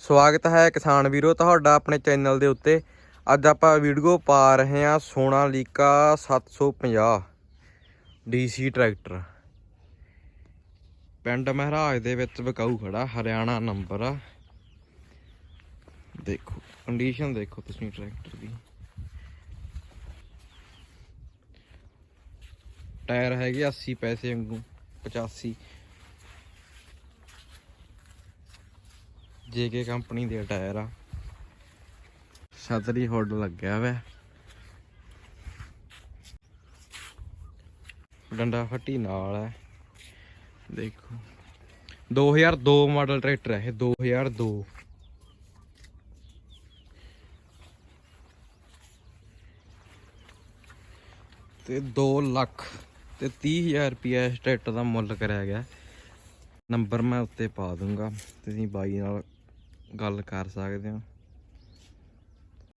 ਸਵਾਗਤ ਹੈ ਕਿਸਾਨ ਵੀਰੋ ਤੁਹਾਡਾ ਆਪਣੇ ਚੈਨਲ ਦੇ ਉੱਤੇ। ਅੱਜ ਆਪਾਂ ਵੀਡੀਓ ਪਾ ਰਹੇ ਹਾਂ ਸੋਨਾਲੀਕਾ 750 ਡੀਸੀ ਟਰੈਕਟਰ। ਪਿੰਡ ਮਹਾਰਾਜ ਦੇ ਵਿੱਚ ਵਿਕਾਊ ਖੜਾ, ਹਰਿਆਣਾ ਨੰਬਰ ਆ। ਦੇਖੋ ਕੰਡੀਸ਼ਨ ਦੇਖੋ ਤੁਸੀਂ ਟਰੈਕਟਰ ਦੀ। ਟਾਇਰ ਹੈਗੇ 80 ਪੈਸੇ ਵਾਂਗੂ 85 ਜੇਕੇ ਕੰਪਨੀ ਦੇ ਟਾਇਰ ਆ। ਛਤਰੀ ਹੁੱਡ ਲੱਗਿਆ ਵਾ। ਡੰਡਾ ਫੱਟੀ ਨਾਲ ਹੈ ਦੇਖੋ। 2002 ਮਾਡਲ ਟਰੈਕਟਰ ਹੈ ਇਹ 2002 ਤੇ 2 ਲੱਖ ਤੇ 30000 ਰੁਪਏ ਇਸ ਟਰੈਕਟਰ ਦਾ ਮੁੱਲ ਕਰਿਆ ਗਿਆ। ਨੰਬਰ ਮੈਂ ਉੱਤੇ ਪਾ ਦੂੰਗਾ। ਤੁਸੀਂ ਬਾਈ ਨਾਲ ਗੱਲ ਕਰ ਸਕਦੇ ਹੋ।